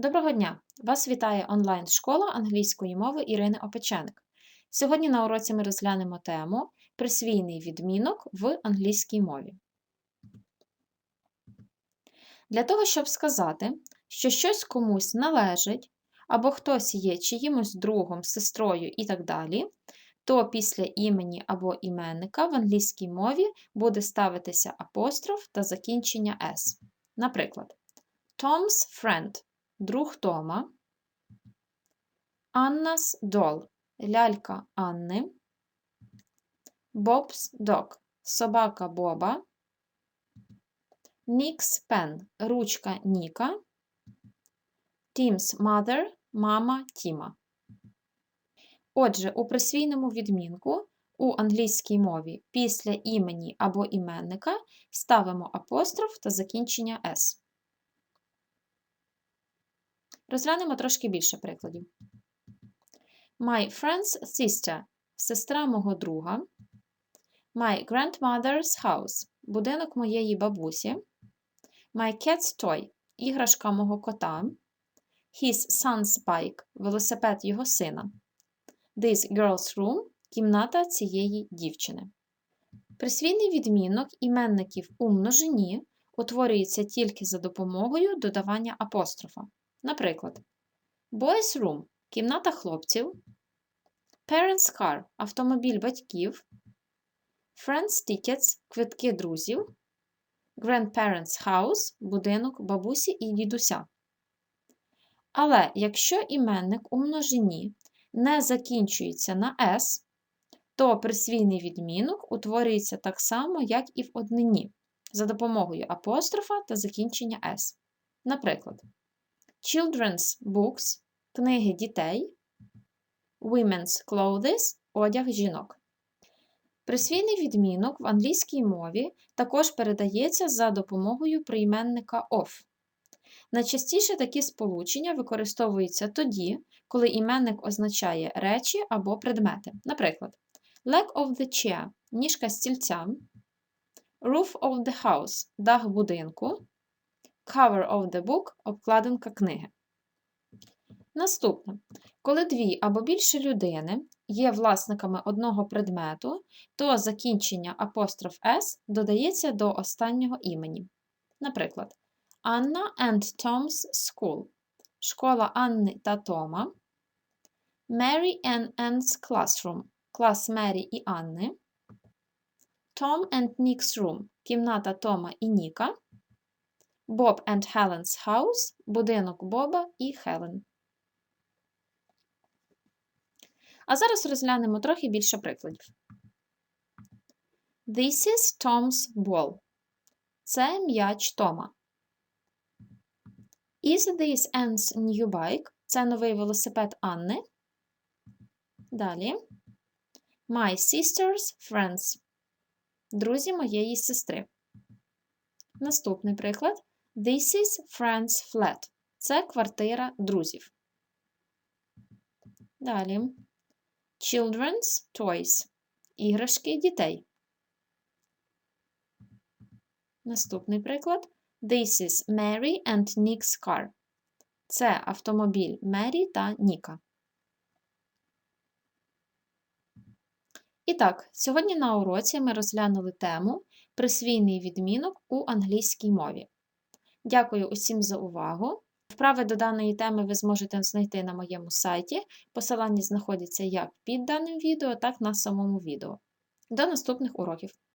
Доброго дня! Вас вітає онлайн-школа англійської мови Ірини Опеченик. Сьогодні на уроці ми розглянемо тему присвійний відмінок в англійській мові. Для того, щоб сказати, що щось комусь належить, або хтось є чиїмось другом, сестрою і так далі, то після імені або іменника в англійській мові буде ставитися апостроф та закінчення S. Наприклад, Tom's friend друг Тома, Аннас дол. Лялька Анни, Бобс дог собака Боба, Нікс пен. Ручка Ніка, Тім's mother мама Тіма. Отже, у присвійному відмінку у англійській мові після імені або іменника ставимо апостроф та закінчення S. Розглянемо трошки більше прикладів. My friend's sister сестра мого друга. My grandmother's house будинок моєї бабусі. My cat's toy іграшка мого кота. His son's bike велосипед його сина. This girl's room кімната цієї дівчини. Присвійний відмінок іменників у множині утворюється тільки за допомогою додавання апострофа. Наприклад, Boys Room кімната хлопців, Parents Car автомобіль батьків, Friends Tickets квитки друзів, Grandparents House будинок бабусі і дідуся. Але якщо іменник у множині не закінчується на S, то присвійний відмінок утворюється так само, як і в однині, за допомогою апострофа та закінчення S. Наприклад, Children's books книги дітей, Women's clothes одяг жінок. Присвійний відмінок в англійській мові також передається за допомогою прийменника of. Найчастіше такі сполучення використовуються тоді, коли іменник означає речі або предмети. Наприклад, leg of the chair ніжка стільця, roof of the house дах будинку, Cover of the book обкладинка книги. Наступне. Коли дві або більше людини є власниками одного предмету, то закінчення апостроф S додається до останнього імені. Наприклад, Anna and Tom's School школа Анни та Тома, Mary and Anne's Classroom клас Мері і Анни, Tom and Nick's Room кімната Тома і Ніка. Bob and Helen's House будинок Боба і Хелен. А зараз розглянемо трохи більше прикладів. This is Tom's ball. Це м'яч Тома. Is this Anne's new bike? Це новий велосипед Анни. Далі. My sister's friends. Друзі моєї сестри. Наступний приклад. This is friend's flat. Це квартира друзів. Далі. Children's toys. Іграшки дітей. Наступний приклад. This is Mary and Nick's car. Це автомобіль Мері та Ніка. І так, сьогодні на уроці ми розглянули тему присвійний відмінок у англійській мові. Дякую усім за увагу. Вправи до даної теми ви зможете знайти на моєму сайті. Посилання знаходяться як під даним відео, так і на самому відео. До наступних уроків!